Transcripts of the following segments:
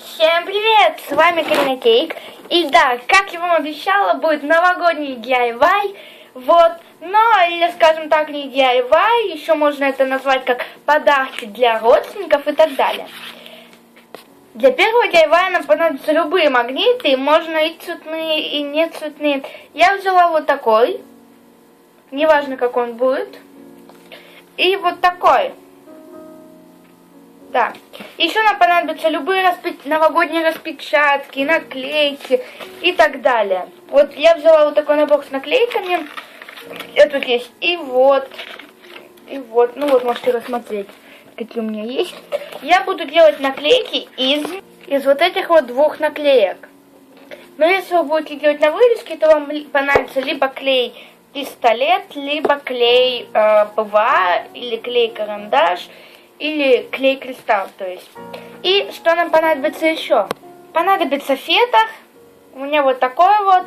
Всем привет! С вами Карина Кейк. И да, как я вам обещала, будет новогодний DIY. Вот, но, или скажем так, не DIY, еще можно это назвать как подарки для родственников и так далее. Для первого DIY нам понадобятся любые магниты, можно и цветные, и не цветные. Я взяла вот такой, неважно как он будет, и вот такой. Да. Еще нам понадобятся любые распи... новогодние распечатки, наклейки и так далее. Вот я взяла вот такой набор с наклейками. Это тут есть и вот, и вот. Ну вот, можете рассмотреть, какие у меня есть. Я буду делать наклейки из, из вот этих вот двух наклеек. Но если вы будете делать на вырезке, то вам понадобится либо клей пистолет, либо клей э, ПВА или клей карандаш или клей кристалл, то есть. И что нам понадобится еще? Понадобится фетр. У меня вот такой вот.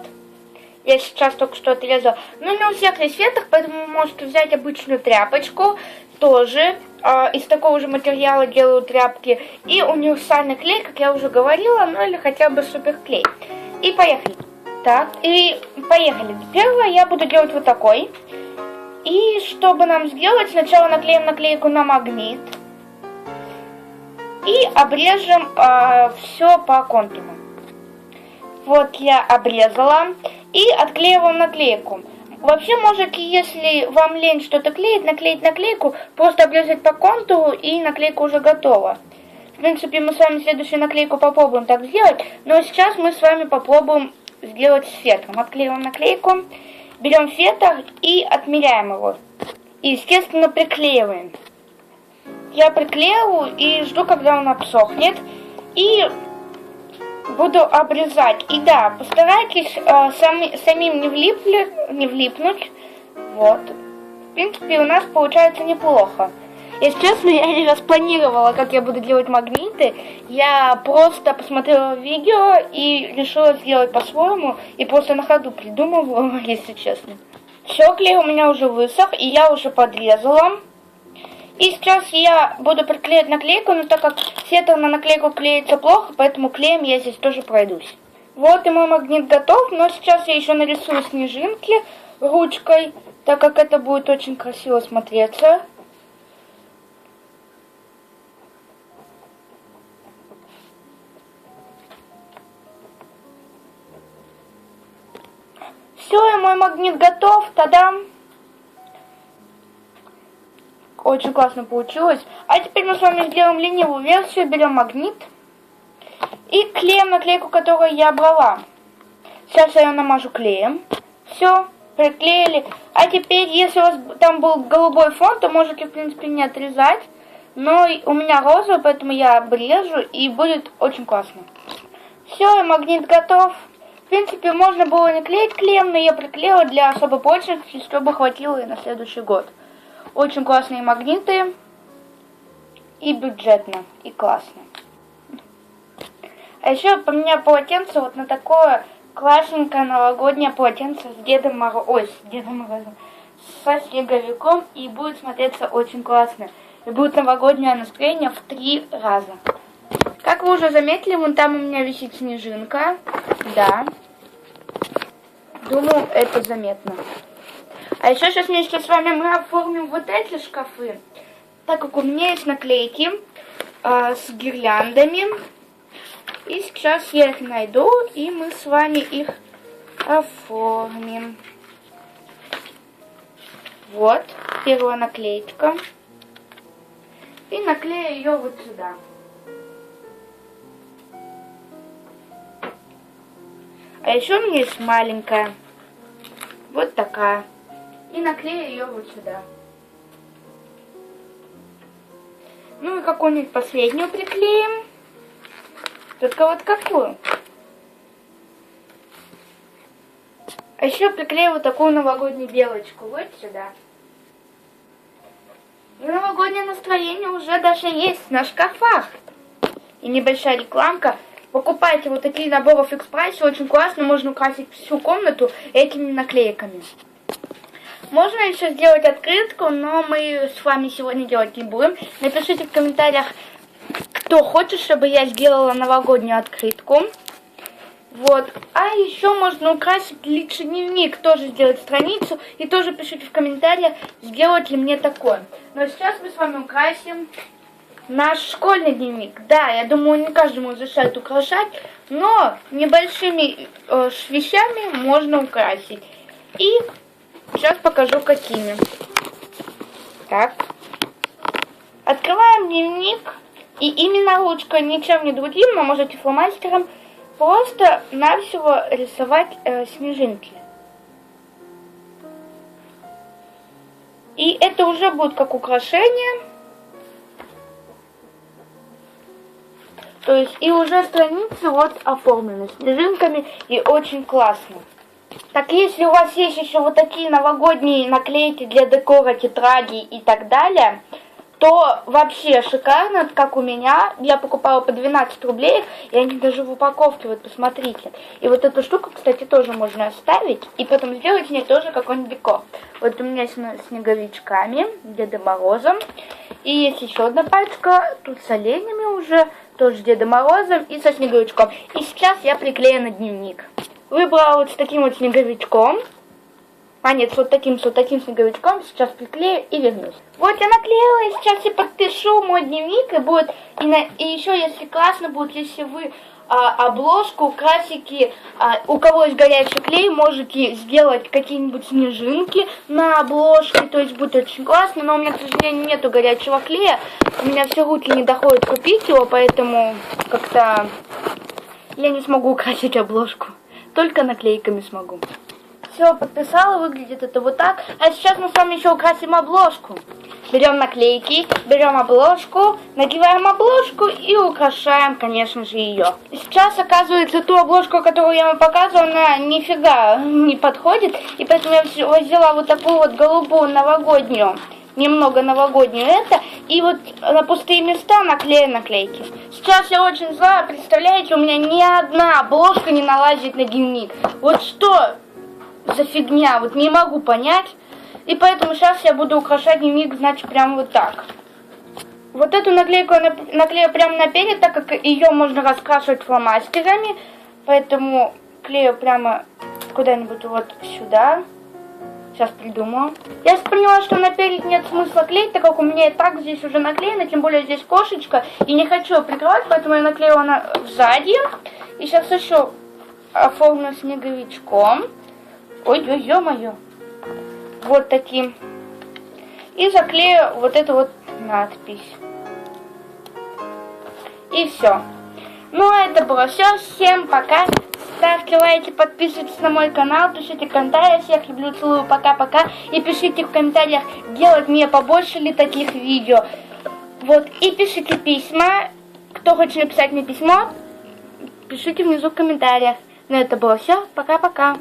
Я сейчас только что отрезала. Но не у всех есть фетр, поэтому вы можете взять обычную тряпочку. Тоже э, из такого же материала делаю тряпки. И универсальный клей, как я уже говорила, ну или хотя бы суперклей. И поехали. Так, и поехали. Первое я буду делать вот такой. И чтобы нам сделать, сначала наклеим наклейку на магнит и обрежем э, все по контуру. Вот я обрезала и отклеиваем наклейку. Вообще можете, если вам лень что-то клеить, наклеить наклейку, просто обрезать по контуру и наклейка уже готова. В принципе, мы с вами следующую наклейку попробуем так сделать, но сейчас мы с вами попробуем сделать с фетром. Отклеиваем наклейку, берем фетр и отмеряем его. И, естественно, приклеиваем я приклеиваю и жду, когда он обсохнет. И буду обрезать. И да, постарайтесь э, сами, самим не, влипли, не влипнуть. Вот. В принципе, у нас получается неплохо. Если честно, я не распланировала, как я буду делать магниты. Я просто посмотрела видео и решила сделать по-своему. И просто на ходу придумывала, если честно. Все, клей у меня уже высох, и я уже подрезала. И сейчас я буду приклеить наклейку, но так как сетр на наклейку клеится плохо, поэтому клеем я здесь тоже пройдусь. Вот и мой магнит готов, но сейчас я еще нарисую снежинки ручкой, так как это будет очень красиво смотреться. Все, и мой магнит готов, тадам! Очень классно получилось. А теперь мы с вами сделаем ленивую версию. Берем магнит и клеим наклейку, которую я брала. Сейчас я ее намажу клеем. Все, приклеили. А теперь, если у вас там был голубой фон, то можете, в принципе, не отрезать. Но у меня розовый, поэтому я обрежу, и будет очень классно. Все, и магнит готов. В принципе, можно было не клеить клеем, но я приклеила для особой прочности, чтобы хватило и на следующий год. Очень классные магниты. И бюджетно, и классно. А еще поменяю полотенце вот на такое классненькое новогоднее полотенце с Дедом Морозом. Ой, с Дедом Морозом. Со снеговиком. И будет смотреться очень классно. И будет новогоднее настроение в три раза. Как вы уже заметили, вон там у меня висит снежинка. Да. Думаю, это заметно. А еще сейчас вместе с вами мы оформим вот эти шкафы. Так как у меня есть наклейки э, с гирляндами. И сейчас я их найду, и мы с вами их оформим. Вот, первая наклеечка. И наклею ее вот сюда. А еще у меня есть маленькая. Вот такая и наклею ее вот сюда. Ну и какую-нибудь последнюю приклеим. Только вот какую? А еще приклею вот такую новогоднюю белочку вот сюда. И новогоднее настроение уже даже есть на шкафах. И небольшая рекламка. Покупайте вот такие наборы в фикс прайсе, очень классно, можно украсить всю комнату этими наклейками. Можно еще сделать открытку, но мы с вами сегодня делать не будем. Напишите в комментариях, кто хочет, чтобы я сделала новогоднюю открытку. Вот. А еще можно украсить личный дневник, тоже сделать страницу. И тоже пишите в комментариях, сделать ли мне такой. Но сейчас мы с вами украсим наш школьный дневник. Да, я думаю, не каждому разрешают украшать, но небольшими э, вещами можно украсить. И сейчас покажу какими. Так. Открываем дневник. И именно ручкой, ничем не другим, а можете фломастером просто навсего рисовать э, снежинки. И это уже будет как украшение. То есть и уже страницы вот оформлены снежинками и очень классно. Так если у вас есть еще вот такие новогодние наклейки для декора, тетради и так далее, то вообще шикарно, как у меня. Я покупала по 12 рублей, и они даже в упаковке, вот посмотрите. И вот эту штуку, кстати, тоже можно оставить, и потом сделать с ней тоже какой-нибудь декор. Вот у меня с снеговичками, Дедом Морозом. И есть еще одна пачка, тут с оленями уже, тоже с Дедом Морозом и со снеговичком. И сейчас я приклею на дневник. Выбрала вот с таким вот снеговичком. А нет, с вот таким, с вот таким снеговичком сейчас приклею и вернусь. Вот я наклеила, и сейчас я подпишу мой дневник, и будет, и, на, и еще, если классно будет, если вы а, обложку, красики, а, у кого есть горячий клей, можете сделать какие-нибудь снежинки на обложке, то есть будет очень классно, но у меня, к сожалению, нету горячего клея, у меня все руки не доходят купить его, поэтому как-то я не смогу украсить обложку, только наклейками смогу. Все, подписала, выглядит это вот так. А сейчас мы с вами еще украсим обложку. Берем наклейки, берем обложку, надеваем обложку и украшаем, конечно же, ее. Сейчас, оказывается, ту обложку, которую я вам показывала, она нифига не подходит. И поэтому я взяла вот такую вот голубую новогоднюю немного новогоднюю это, и вот на пустые места наклею наклейки. Сейчас я очень зла, представляете, у меня ни одна обложка не налазит на дневник. Вот что за фигня, вот не могу понять. И поэтому сейчас я буду украшать дневник, значит, прям вот так. Вот эту наклейку я наклею прямо наперед, так как ее можно раскрашивать фломастерами. Поэтому клею прямо куда-нибудь вот сюда. Сейчас придумаю. Я поняла, что наперед нет смысла клеить, так как у меня и так здесь уже наклеено, тем более здесь кошечка. И не хочу прикрывать, поэтому я наклеила на сзади. И сейчас еще оформлю снеговичком. Ой-ой, ё-моё. Вот таким. И заклею вот эту вот надпись. И все. Ну, а это было все. Всем пока. Ставьте лайки, подписывайтесь на мой канал, пишите комментарии. Всех люблю, целую, пока-пока. И пишите в комментариях, делать мне побольше ли таких видео. Вот, и пишите письма. Кто хочет написать мне письмо, пишите внизу в комментариях. Ну, это было все. Пока-пока.